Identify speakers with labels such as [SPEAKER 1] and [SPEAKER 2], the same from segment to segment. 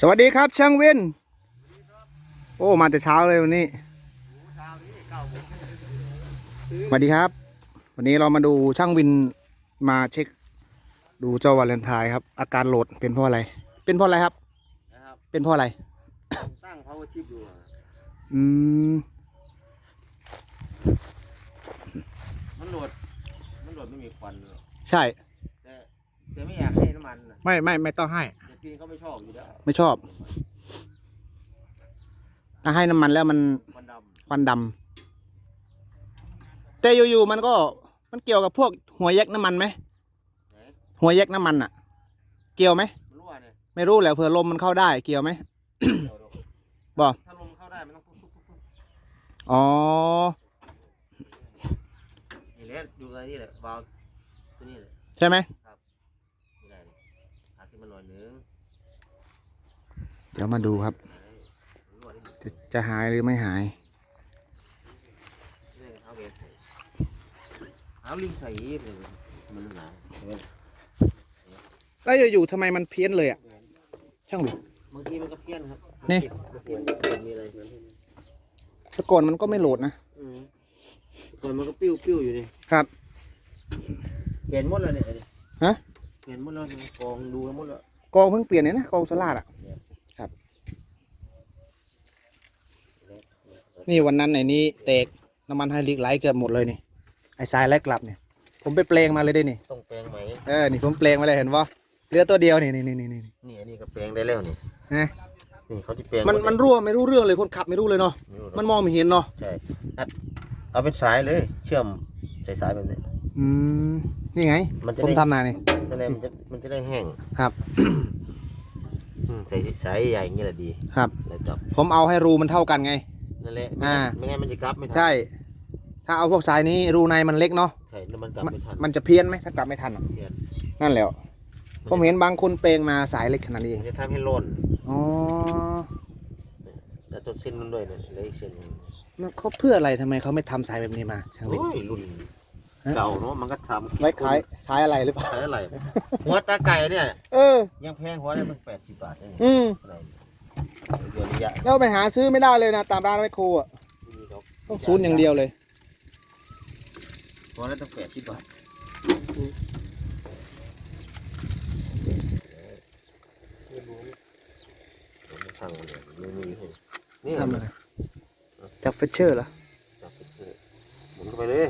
[SPEAKER 1] สวัสดีครับช่างวินโอ้ มาแต่เช้าเลยวันนี้สวัสดีครับ วันนี้เรามาดูช่างวินมาเช็ค ดูเจ้าวาเลนไทน์ครับ อาการโหลดเป็นเพราะอะไร เป็นเพราะอะไรครับ
[SPEAKER 2] นะครับ
[SPEAKER 1] เป็นเพราะอะไร
[SPEAKER 2] ตั้ง power chip ดูอะ
[SPEAKER 1] อืม
[SPEAKER 2] มันโหลดมันโหลดไม่มีควันเลย
[SPEAKER 1] ใช่
[SPEAKER 2] แต่แต่ไม่อยากให้น้ำมันนะ
[SPEAKER 1] ไม่ไม่ไม่ต้องให้
[SPEAKER 2] แต่ตีนเขาไม่ชอบอยู่แล้ว
[SPEAKER 1] ไม่ชอบ ถ้าให้น้ำมันแล้วมัน
[SPEAKER 2] ควันด
[SPEAKER 1] ควันดำแต่อยู่ๆมันก็ มันเกี่ยวกับพวกหัวแยกน้ำมันไหมำ
[SPEAKER 2] ไหน
[SPEAKER 1] หัวแยกน้ำมันอะเกี่ยวไหม
[SPEAKER 2] มันรั่วเนี่ย
[SPEAKER 1] ไม่รู้แหละเผื่อลมมันเข้าได้เกี่ยวไหม
[SPEAKER 2] เดี๋ยวดู
[SPEAKER 1] บอก
[SPEAKER 2] ถ้าลมเข้าได้มันต้องปุ๊บปุ๊บปุ๊บปุ๊บ
[SPEAKER 1] อ๋อ
[SPEAKER 2] นี่แหละดูอะไรนี่แหละวาล์วตัวนี้เลย
[SPEAKER 1] ใช่ไหม
[SPEAKER 2] ไม่ได้เลยหาขึ้นมาหน่อยนึง
[SPEAKER 1] เดี๋ยวมาดูครับ
[SPEAKER 2] รั่วได้ดี
[SPEAKER 1] จะจะหายหรือไม่หาย
[SPEAKER 2] เรื่องเอาเบสใส่เอาลิงใส่เลยมันหนาเห็นไหม
[SPEAKER 1] แล้วอยู่ๆทำไมมันเพี้ยนเลยอะช่างดู
[SPEAKER 2] บางทีมันก็เพี้ยนครับ
[SPEAKER 1] นี่
[SPEAKER 2] เพี้ยนเพี้ยนมีอะไรมัน
[SPEAKER 1] แต่ก่อนมันก็ไม่โหลดนะ
[SPEAKER 2] อืมก่อนมันก็ปิ้วปิ้วอยู่นี่
[SPEAKER 1] ครับ
[SPEAKER 2] เปลี่ยนหมดแล้วเนี่ย
[SPEAKER 1] ฮะ
[SPEAKER 2] เปลี่ยนหมดแล้วเนี่ยกองดูกันหมดแล้ว
[SPEAKER 1] กองเพิ่งเปลี่ยนเนี่ยนะกองโซล่าร์อะ นี่วันนั้นไอ้นี้แตกน้ำมันไฮดรอลิกไหลเกือบหมดเลยนี่ไอ้ทรายไหลกลับเนี่ยผมไปเปลงมาเลยได้นี่
[SPEAKER 2] ต้องแปลงไหม
[SPEAKER 1] เออนี่ผมเปลงมาเลยเห็นปะเหลือตัวเดียวนี่นี่นี่นี่นี่
[SPEAKER 2] นี่อันนี้ก็แปลงได้แล้วนี่
[SPEAKER 1] นะ
[SPEAKER 2] นี่เขาจะแปลง
[SPEAKER 1] มัน
[SPEAKER 2] หด
[SPEAKER 1] มันรั่วไม่รู้เรื่องเลยคนขับไม่รู้เลยเนาะ
[SPEAKER 2] ไม่รู้หรอก
[SPEAKER 1] มันมองไม่เห็นเนาะ
[SPEAKER 2] ใช่อัดเอาเป็นสายเลย เชื่อมใส่สายแบบนี้
[SPEAKER 1] อืมนี่ไง
[SPEAKER 2] มันจะ
[SPEAKER 1] ผม
[SPEAKER 2] ได้
[SPEAKER 1] ทำมานี่
[SPEAKER 2] นั่นแหละมันจะมันจะได้แห้ง
[SPEAKER 1] ครับ
[SPEAKER 2] อืมใส่สายใหญ่อย่างเงี้ยแหละดี
[SPEAKER 1] ครับ
[SPEAKER 2] แล้วจับ
[SPEAKER 1] ผมเอาให้รูมันเท่ากันไง
[SPEAKER 2] นั่นแหละ
[SPEAKER 1] อ่า
[SPEAKER 2] ไม่งั้นมันจะกลับไม่ทัน
[SPEAKER 1] ใช่ ถ้าเอาพวกสายนี้รูในมันเล็กเนาะ
[SPEAKER 2] ใช่แล้วมันกลับ
[SPEAKER 1] มัน
[SPEAKER 2] ไม่ทัน
[SPEAKER 1] มันจะเพี้ยนไหมถ้ากลับไม่ทันอะ
[SPEAKER 2] เพี้ยน
[SPEAKER 1] นั่นแหละผมเห็นบางคนเปลงมาสายเล็กขนาดนี้
[SPEAKER 2] มันจะทำให้หล่น
[SPEAKER 1] อ๋อ
[SPEAKER 2] แล้วต้นเส้นมันด้วยเนี่ยแล้วอีกเส้นหนึ่ง
[SPEAKER 1] มันเขาเพื่ออะไรทำไมเขาไม่ทำสายแบบนี้มาช่างวิน
[SPEAKER 2] โอ้ยรุ่น
[SPEAKER 1] ฮะ
[SPEAKER 2] เก่าเนาะมันก็ทำ
[SPEAKER 1] ไว้ขายขายอะไรหรือเปล่า
[SPEAKER 2] ขายอะไร หัวตาไก่เนี่ย
[SPEAKER 1] เออ
[SPEAKER 2] ยังแพงหัวเนี่ยมันแปดสิบบาทเอง
[SPEAKER 1] อืม
[SPEAKER 2] อะไรเดือ นระยะ
[SPEAKER 1] เราไปหาซื้อไม่ได้เลยนะ ตามร้านไมคโครอะ
[SPEAKER 2] นี่ดอก
[SPEAKER 1] ต้องศูนย์อย่างเดียวเลย
[SPEAKER 2] หัวละตั้งแปดสิบบาทผมสั่งมาเนี่ยไม่มีให้นี่
[SPEAKER 1] ทำอะไรจับเฟชเชอร์เหรอ
[SPEAKER 2] จับไปเถอะหมุนเข้าไปเลย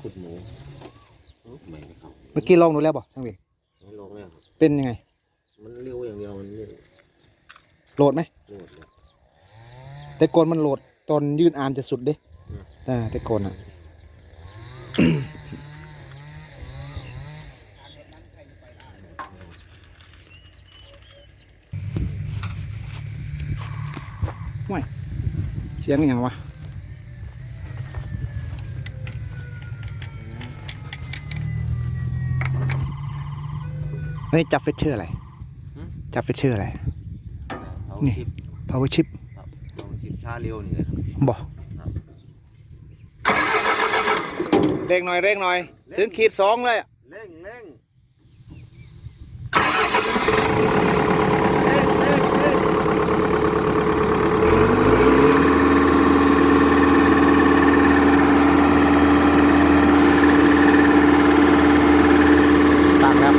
[SPEAKER 2] ขุดหมูโอ้ไม่เข้า
[SPEAKER 1] เมื่อกี้ลองดูแล้วบอกช่างวิน
[SPEAKER 2] ไม่ลงแล้วครับ
[SPEAKER 1] เป็นยังไง
[SPEAKER 2] มันเร็วอย่างเดียวมันไม่
[SPEAKER 1] โหลดไหม
[SPEAKER 2] โหลดเลย
[SPEAKER 1] แต่ก่อนมันโหลดตอนยื่นอาร์มจะสุดเด้
[SPEAKER 2] อืม
[SPEAKER 1] อ่าแต่ก่อนอะว้ายเสียงอหย่างวะ เฮ้ยจับเฟชเชอร์อะไร จับเฟชเชอร์อะไร
[SPEAKER 2] เอา
[SPEAKER 1] นี่
[SPEAKER 2] ชิป
[SPEAKER 1] power chip
[SPEAKER 2] ครับเอาชิปชาเร็วนี่เลยครับ
[SPEAKER 1] บอกเร่งหน่อยเร่งหน่อย ถึงขีดสองเลยอะ
[SPEAKER 2] เร่งเร่ง
[SPEAKER 1] ต่างแล้ว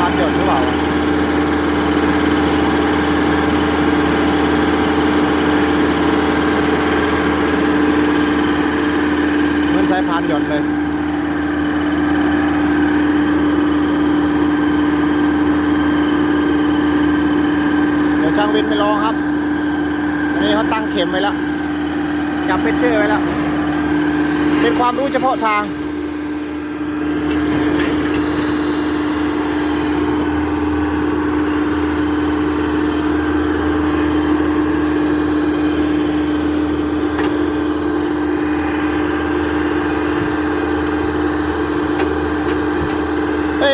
[SPEAKER 1] ทานหยดหรือเปล่า เหมือนหย่อนหยดเลยเดี๋ยวช่างวินไปลองครับอันนี้เขาตั้งเข็มไว้แล้วจับเพชเชอร์ไว้แล้ว เป็นความรู้เฉพาะทาง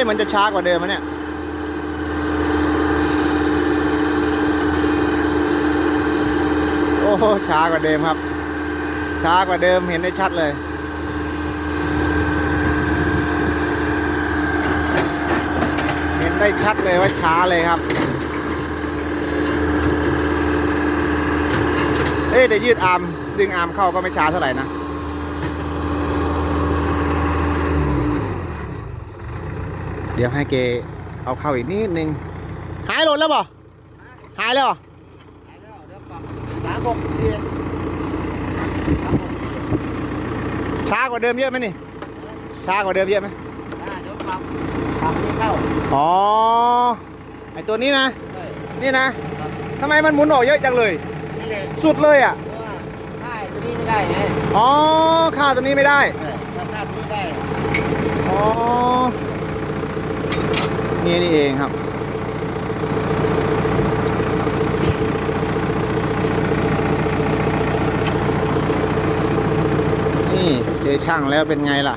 [SPEAKER 1] มันจะช้ากว่าเดิมมเนี่ยโอ้โหช้ากว่าเดิมครับ ช้ากว่าเดิมเห็นได้ชัดเลยเห็นได้ชัดเลยว่าช้าเลยครับเอ้ยแต่ยืดอาร์มดึงอาร์มเข้าก็ไม่ช้าเท่าไหร่นะ เดี๋ยวให้เกเอาเข้าอีกนิดนึง หายหล่นแล้วบ่หายแล้วเหรอ
[SPEAKER 2] สามหกเดือน
[SPEAKER 1] ช้ากว่าเดิมเยอะไหมนี่ ช้ากว่าเดิมเยอะไหม
[SPEAKER 2] อ่าเดี๋ยวปรับปรับให้เข้า
[SPEAKER 1] อ๋อ ไอตัวนี้นะ
[SPEAKER 2] เฮ้ย
[SPEAKER 1] นี่นะทำไมมันหมุนออกเยอะจังเลย
[SPEAKER 2] นี่เลย
[SPEAKER 1] สุดเลยอะ
[SPEAKER 2] เพราะว่าค่ายตัวนี้ไม่ได้ไง
[SPEAKER 1] อ๋อ ค่าตัวนี้ไม่ได้
[SPEAKER 2] เออถ้าค่ายตัวนี้ได้
[SPEAKER 1] อ๋อ นี่นี่เองครับ นี่เจอช่างแล้วเป็นไงล่ะ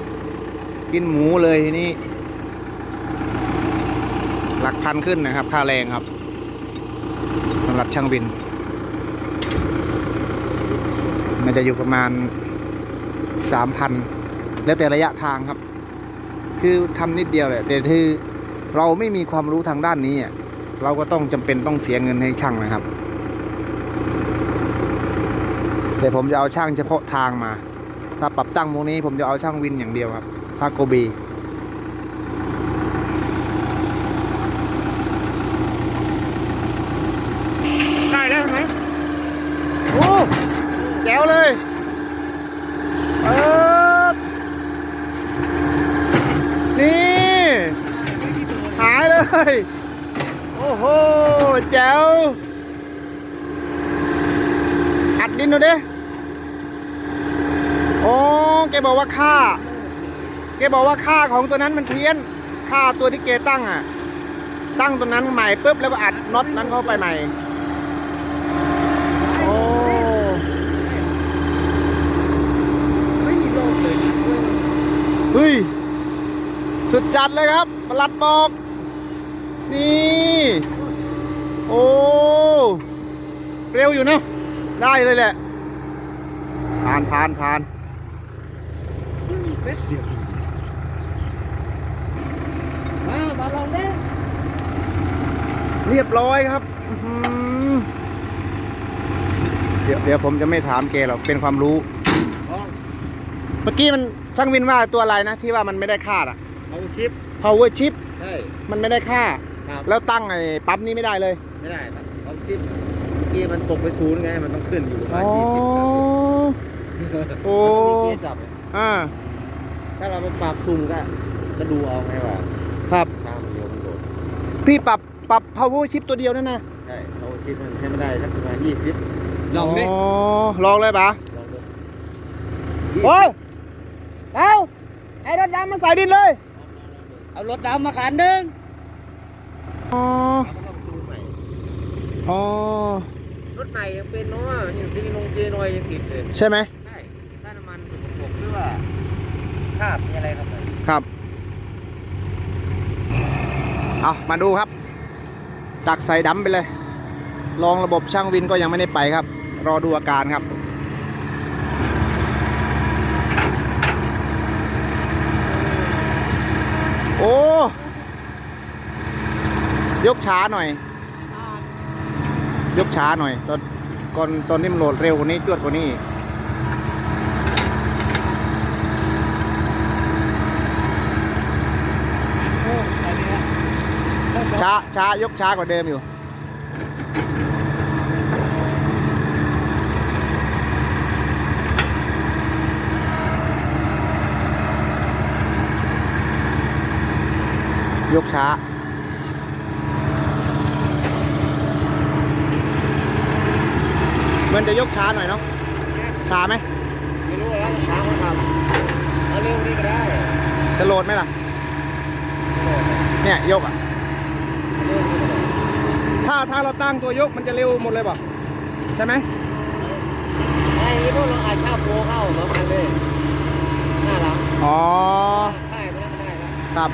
[SPEAKER 1] กินหมูเลยทีนี้ หลักพันขึ้นนะครับ ค่าแรงครับสำหรับช่างบิน มันจะอยู่ประมาณสามพันแล้วแต่ระยะทางครับ คือทำนิดเดียวแหละแต่คือ เราไม่มีความรู้ทางด้านนี้เราก็ต้องจำเป็นต้องเสียเงินให้ช่างนะครับ แต่ผมจะเอาช่างเฉพาะทางมา ถ้าปรับตั้งพวกนี้ผมจะเอาช่างวินอย่างเดียวครับถ้าโกบีได้แล้วไหมโอ้แจ๋วเลยเออ นี่ หา ย โอ้โห แจ๋ว อัดดินดูดิ โอ้แกบอกว่าค่า แกบอกว่าค่าของตัวนั้นมันเพี้ยน ค่าตัวที่แกตั้งอะ ตั้งตัวนั้นใหม่ปุ๊บแล้วก็อัดน็อตนั้นเข้าไปใหม่ โอ้
[SPEAKER 2] ไม่มีโลกเลยนะ
[SPEAKER 1] เฮ้ย สุดจัดเลยครับประหลัดบอก นี่ โอ้ เร็วอยู่เนอะได้เลยแหละผ่านผ่านผ่าน
[SPEAKER 2] เม็ดเดียวมามาลองได้
[SPEAKER 1] เรียบร้อยครับอื้อหือเดี๋ยวเดี๋ยวผมจะไม่ถามแกหรอก เป็นความรู้
[SPEAKER 2] ลอง
[SPEAKER 1] เมื่อกี้มันช่างวินว่าตัวอะไรนะ ที่ว่ามันไม่ได้ค่าอะ
[SPEAKER 2] เอาชิป
[SPEAKER 1] power chip
[SPEAKER 2] ใช่
[SPEAKER 1] มันไม่ได้ค่า
[SPEAKER 2] ครับ
[SPEAKER 1] แล้วตั้งไอ้ปั๊มนี้ไม่ได้เลย
[SPEAKER 2] ไม่ได้ครับเอาชิปเมื่อกี้มันตกไปศูนย์ไงมันต้องขึ้นอยู่ประมา
[SPEAKER 1] อ๋
[SPEAKER 2] ณ
[SPEAKER 1] อ
[SPEAKER 2] ยี่สิบ
[SPEAKER 1] โอ้
[SPEAKER 2] มีเกียร์จับ
[SPEAKER 1] อ่า
[SPEAKER 2] ถ้าเราไปปรับซุ่มก็ก็ดูเอาไงว่า
[SPEAKER 1] ครับ
[SPEAKER 2] ข้างมันเดียวมันโดด
[SPEAKER 1] พี่ปรับปรับ power chip ตัวเดียวนั่นนะ
[SPEAKER 2] ใช่เอาชิปมันให้มันได้สักประมาณยี่สิบ
[SPEAKER 1] อ๋อลองเลยปะ
[SPEAKER 2] ลองดู
[SPEAKER 1] โอ้ยเอาไอ้รถดำมันใส่ดินเลย
[SPEAKER 2] เอารถดำมาขันหนึ่ง
[SPEAKER 1] อ๋อ
[SPEAKER 2] แล้วก็ต้องดูใหม่
[SPEAKER 1] อ๋อ
[SPEAKER 2] รถใหม่ยังเป็นเนาะยังซีนงซีนอยยังติดเลย
[SPEAKER 1] ใช่ไหม
[SPEAKER 2] ใช่ถ้าน้ำมันสุกปรกหรือว่าคราบมีอะไรครับ
[SPEAKER 1] ครับเอามาดูครับตักใส่ดำไปเลย ลองระบบช่างวินก็ยังไม่ได้ไปครับ รอดูอาการครับโอ้ ยกช้าหน่อย ยกช้าหน่อย ตอนก่อนตอนนี้มันโหลดเร็วกว่านี้จวดกว่านี้ช้าช้ายกช้ากว่าเดิมอยู่ยกช้า มันจะยกช้าหน่อยเนาะช้าไหม
[SPEAKER 2] ไม่รู้แล้วช้างเขาทำเอาเร็วนี่ก็ได้
[SPEAKER 1] จะโหลดไหมล่ะ เนี่ยยกอะ
[SPEAKER 2] เร็วนี่ก็ได้
[SPEAKER 1] ถ้าถ้าเราตั้งตัวยกมันจะเร็วหมดเลยเปล่ะใช่ไหม
[SPEAKER 2] ไอ้นี่พวกเราอาจชาโปรเข้าเหมือนกันเลยหน้าหลัง
[SPEAKER 1] อ๋อ
[SPEAKER 2] ได้ไม่ได้ไม่ได้แล้ว
[SPEAKER 1] ครับ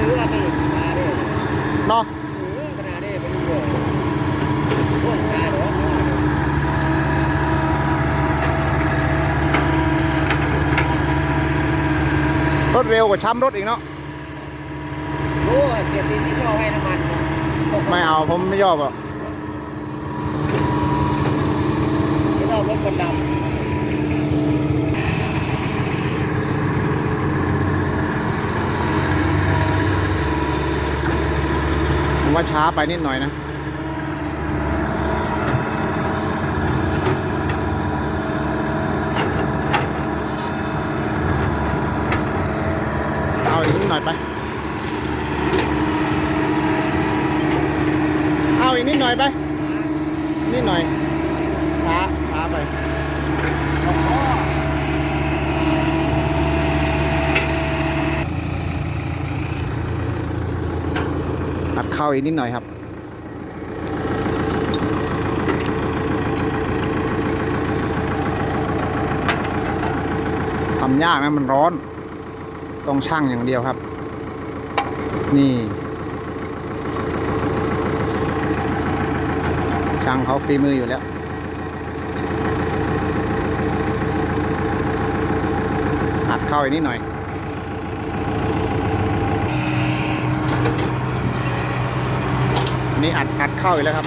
[SPEAKER 2] ถือว่าไม่มาเด้อ
[SPEAKER 1] เนาะ
[SPEAKER 2] ถือขนาดนี้เป็นเรื่องพวกชายหรอ
[SPEAKER 1] รถเร็วกว่าช้ำรถอีกเนาะ
[SPEAKER 2] รู้ว่าเสียตีนที่ชอบให้น้ำมัน
[SPEAKER 1] ไม่เอาผมไม่ยอมหรอก
[SPEAKER 2] ที่เรารถคนด
[SPEAKER 1] ผมว่าช้าไปนิดหน่อยนะ เอาอีก น่อยไป เอาอีกนิดหน่อยไป นิดหน่อยช้าช้าไปอัดเข้าอีกนิดหน่อยครับทำยากนะมันร้อน ต้องช่างอย่างเดียวครับ นี่ ช่างเขาฝีมืออยู่แล้ว อัดเข้าอีกนิดหน่อยอันนี้อัดอัดเข้าอีกแล้วครับ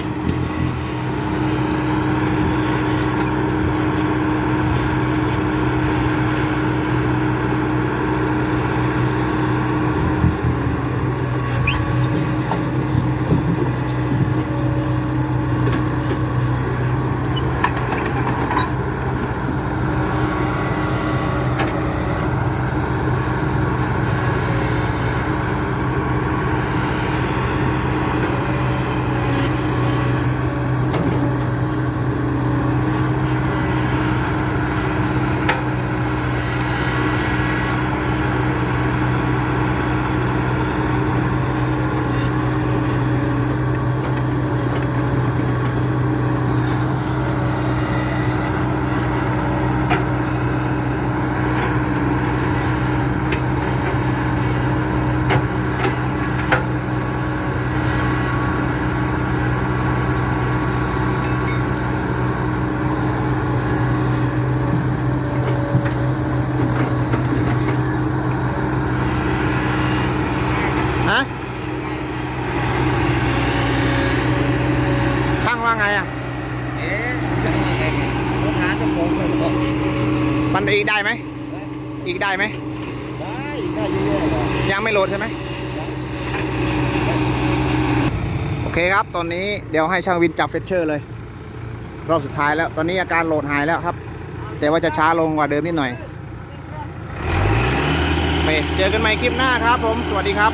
[SPEAKER 1] ฮะช่างว่าไงอะำ
[SPEAKER 2] เอ๊ะจะยังไงรถหาเจ้าของเลยบอก
[SPEAKER 1] มันอีกได้ไหม อีกได้ไหม
[SPEAKER 2] ได้ได้เยอะๆ
[SPEAKER 1] ยังไม่โหลดใช่ไหม โอเคครับ ตอนนี้เดี๋ยวให้ช่างวินจับเฟชเชอร์เลย รอบสุดท้ายแล้ว ตอนนี้อาการโหลดหายแล้วครับ แต่ว่าจะช้าลงกว่าเดิมนิดหน่อยเจอกันใหม่คลิปหน้าครับผม สวัสดีครับ